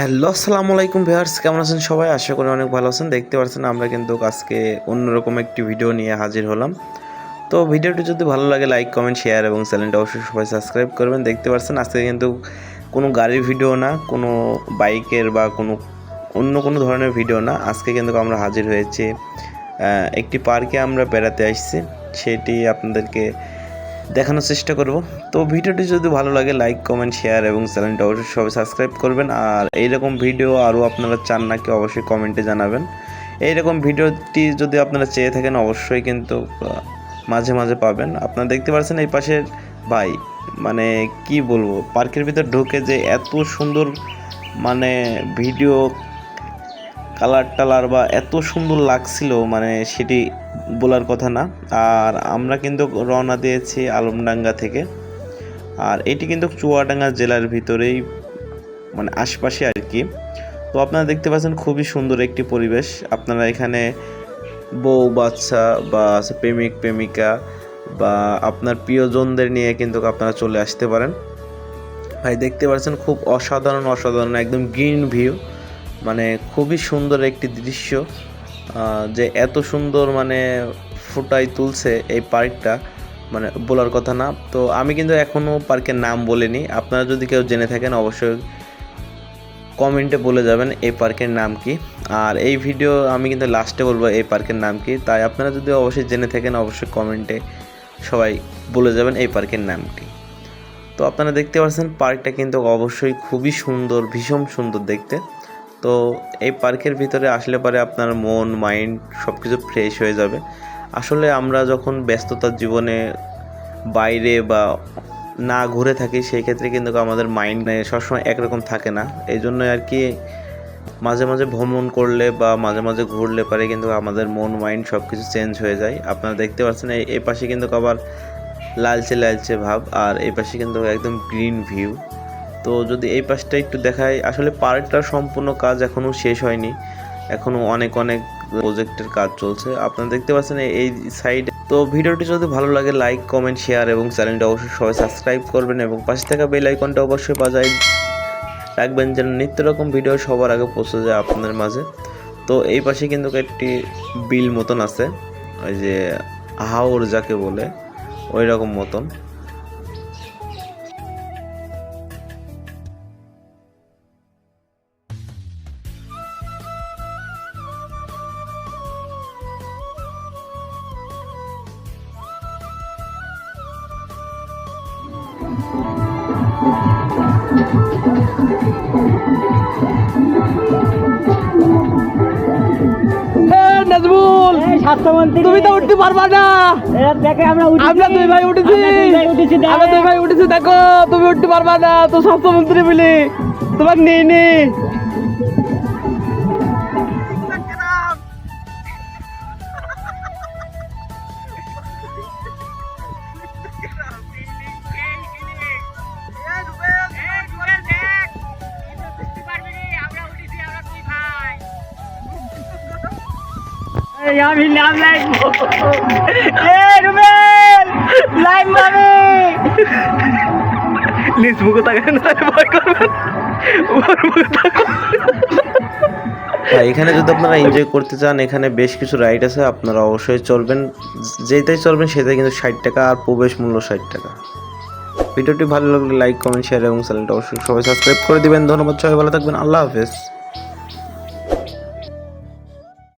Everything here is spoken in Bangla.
হ্যালো, আসসালামু আলাইকুম ভিউয়ার্স। কেমন আছেন সবাই? আশা করি অনেক ভালো আছেন। দেখতে পাচ্ছেন আমরা কিন্তু আজকে অন্যরকম একটি ভিডিও নিয়ে হাজির হলাম। তো ভিডিওটি যদি ভালো লাগে, লাইক, কমেন্ট, শেয়ার এবং চ্যানেলটা অবশ্যই সবাই সাবস্ক্রাইব করবেন। দেখতে পাচ্ছেন, আজকে কিন্তু কোনো গাড়ির ভিডিও না, কোনো বাইকের বা কোনো অন্য কোনো ধরনের ভিডিও না। আজকে কিন্তু আমরা হাজির হয়েছি একটি পার্কে আমরা বেড়াতে আসছি। সেটি আপনাদেরকে দেখানোর চেষ্টা করব। তো ভিডিওটি যদি ভালো লাগে লাইক কমেন্ট শেয়ার এবং চ্যানেলটা অবশ্যই সবাই সাবস্ক্রাইব করবেন। আর এইরকম ভিডিও আরও আপনারা চান নাকি অবশ্যই কমেন্টে জানাবেন। এইরকম ভিডিওটি যদি আপনারা চেয়ে থাকেন, অবশ্যই কিন্তু মাঝে মাঝে পাবেন। আপনারা দেখতে পাচ্ছেন এই পাশের ভাই মানে কি বলব, পার্কের ভিতর ঢুকে যে এত সুন্দর মানে ভিডিও কালার টালার বা এত সুন্দর লাগছিল মানে সেটি বলার কথা না। আর আমরা কিন্তু রওনা দিয়েছি আলমডাঙ্গা থেকে। আর এটি কিন্তু চুয়াডাঙ্গা জেলার ভিতরেই মানে আশপাশে আর কি। তো আপনারা দেখতে পাচ্ছেন খুবই সুন্দর একটি পরিবেশ। আপনারা এখানে বউ, বাচ্চা বা প্রেমিক, প্রেমিকা বা আপনার প্রিয়জনদের নিয়ে কিন্তু আপনারা চলে আসতে পারেন। ভাই, দেখতে পাচ্ছেন খুব অসাধারণ অসাধারণ, একদম গ্রিন ভিউ। মানে খুবই সুন্দর একটি দৃশ্য। যে এত সুন্দর মানে ফুটাই তুলছে এই পার্কটা মানে বলার কথা না। তো আমি কিন্তু এখনও পার্কের নাম বলিনি। আপনারা যদি কেউ জেনে থাকেন, অবশ্যই কমেন্টে বলে যাবেন এই পার্কের নাম কি। আর এই ভিডিও আমি কিন্তু লাস্টে বলব এই পার্কের নাম কি। তাই আপনারা যদি অবশ্যই জেনে থাকেন, অবশ্যই কমেন্টে সবাই বলে যাবেন এই পার্কের নামটি তো আপনারা দেখতে পাচ্ছেন, পার্কটা কিন্তু অবশ্যই খুবই সুন্দর, ভীষণ সুন্দর দেখতে। তো এই পার্কের ভিতরে আসলে পরে আপনার মন, মাইন্ড সব কিছু ফ্রেশ হয়ে যাবে। আসলে আমরা যখন ব্যস্ততার জীবনে বাইরে বা না ঘুরে থাকি, সেই ক্ষেত্রে কিন্তু আমাদের মাইন্ড সবসময় একরকম থাকে না। এই জন্য আর কি মাঝে মাঝে ভ্রমণ করলে বা মাঝে মাঝে ঘুরলে পারে কিন্তু আমাদের মন, মাইন্ড সব কিছু চেঞ্জ হয়ে যায়। আপনারা দেখতে পাচ্ছেন এই এই পাশে কিন্তু আবার লালচে লালচে ভাব, আর এই পাশে কিন্তু একদম গ্রিন ভিউ। তো যদি এই পাশটা একটু দেখাই, আসলে পার্কটার সম্পূর্ণ কাজ এখনও শেষ হয়নি। এখনও অনেক অনেক প্রজেক্টের কাজ চলছে। আপনারা দেখতে পাচ্ছেন এই- এই সাইডে তো ভিডিওটি যদি ভালো লাগে লাইক কমেন্ট শেয়ার এবং চ্যানেলটা অবশ্যই সবাই সাবস্ক্রাইব করবেন এবং পাশে থাকা বেল আইকনটা অবশ্যই বাজায় রাখবেন যেন নিত্য রকম ভিডিও সবার আগে পৌঁছে যায় আপনাদের মাঝে। তো এই পাশে কিন্তু একটি বিল মতন আছে, ওই যে হাওর যাকে বলে ওই রকম মতন। নাজমুল স্বাস্থ্যমন্ত্রী। তুমি তো উঠতে পারবা না। আমরা দুই ভাই উঠেছি। আমরা দুই ভাই উঠেছি দেখ। আমরা দুই ভাই উঠেছি দেখো তুমি উঠতে পারবা না তো স্বাস্থ্যমন্ত্রী বলি তোমার নিয়ে নি। আমি নাম লাগবো এ রুবেল লাইভ মামি নিজ মুখে তাকায় ভয় করবেন। হ্যাঁ এখানে যদি আপনারা এনজয় করতে চান এখানে বেশ কিছু রাইড আছে আপনারা অবশ্যই চলবেন। যেটাই চলবেন সেটাই কিন্তু ষাট টাকা আর প্রবেশ মূল্য ষাট টাকা। ভিডিওটি ভালো লাগলে লাইক কমেন্ট শেয়ার এবং চ্যানেলটা অবশ্যই সবাই সাবস্ক্রাইব করে দিবেন। ধন্যবাদ সবাই ভালো থাকবেন। আল্লাহ হাফেজ।